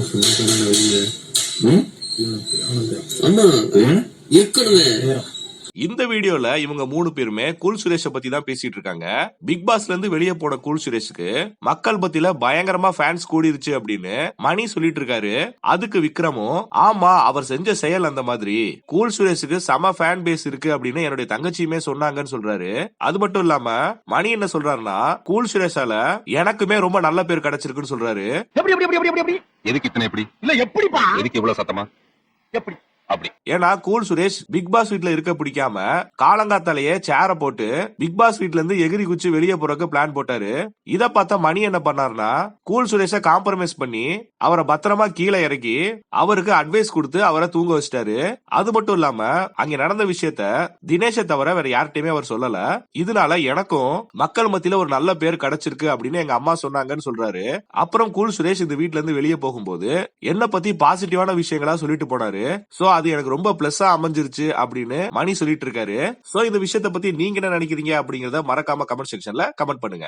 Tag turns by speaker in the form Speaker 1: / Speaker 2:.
Speaker 1: ம்? அண்ணா ஏற்கனவே
Speaker 2: இந்த வீடியோல இவங்க மூணு பேருமே கூல் சுரேஷ பத்தி தான் பேசிட்டு இருக்காங்க. பிக் பாஸ்ல இருந்து வெளியே போன கூல் சுரேஷுக்கு மக்கள் பத்தியில பயங்கரமா ஃபேன்ஸ் கூடிருச்சு அப்படின்னு மணி சொல்லிட்டு இருக்காரு. அதுக்கு விக்ரமும் ஆமா அவர் செஞ்ச செயல் அந்த மாதிரி. கூல் சுரேஷுக்கு செம ஃபேன் பேஸ் இருக்கு அப்படின்னு என்னுடைய தங்கச்சியுமே சொன்னாங்கன்னு சொல்றாரு. அது மட்டும் இல்லாம மணி என்ன சொல்றாருன்னா கூல் சுரேஷால எனக்குமே ரொம்ப நல்ல பேர் கிடைச்சிருக்குன்னு சொல்றாரு.
Speaker 3: எப்படி எப்படி எப்படி எப்படி எப்படி
Speaker 4: எதுக்கு இத்தனை எப்படி
Speaker 3: இல்ல எப்படிப்பா?
Speaker 4: எதுக்கு இவ்வளவு சத்தமா?
Speaker 3: எப்படி?
Speaker 4: அப்படி.
Speaker 2: ஏன்னா கூல் சுரேஷ் பிக் பாஸ் வீட்ல இருக்க பிடிக்காம காலங்காத்தாலேயே சேர போட்டு பிக் பாஸ் வீட்ல இருந்து எகிரி குச்சி வெளியே போறதுக்கு பிளான் போட்டாரு. இத பார்த்த மணி என்ன பண்ணாருன்னா கூல் சுரேஷ காம்ப்ரமைஸ் பண்ணி அவரை பத்திரமா கீழே இறக்கி அவருக்கு அட்வைஸ் கொடுத்து அவரை தூங்க வச்சிட்டாரு. அது மட்டும் இல்லாம அங்க நடந்த விஷயத்த தினேஷை தவிர வேற யார்கிட்டயுமே அவர் சொல்லல. இதனால எனக்கும் மக்கள் மத்தியில ஒரு நல்ல பேர் கிடைச்சிருக்கு அப்படின்னு எங்க அம்மா சொன்னாங்கன்னு சொல்றாரு. அப்புறம் கூல் சுரேஷ் இந்த வீட்ல இருந்து வெளியே போகும்போது என்ன பத்தி பாசிட்டிவான விஷயங்களா சொல்லிட்டு போனாரு. சோ அது எனக்கு ரொம்ப பிளஸ்ஸா அமைஞ்சிருச்சு அப்படின்னு மணி சொல்லிட்டு இருக்காரு. சோ இந்த விஷயத்த பத்தி நீங்க என்ன நினைக்கிறீங்க அப்படிங்கறத மறக்காம கமெண்ட் செக்ஷன்ல கமெண்ட் பண்ணுங்க.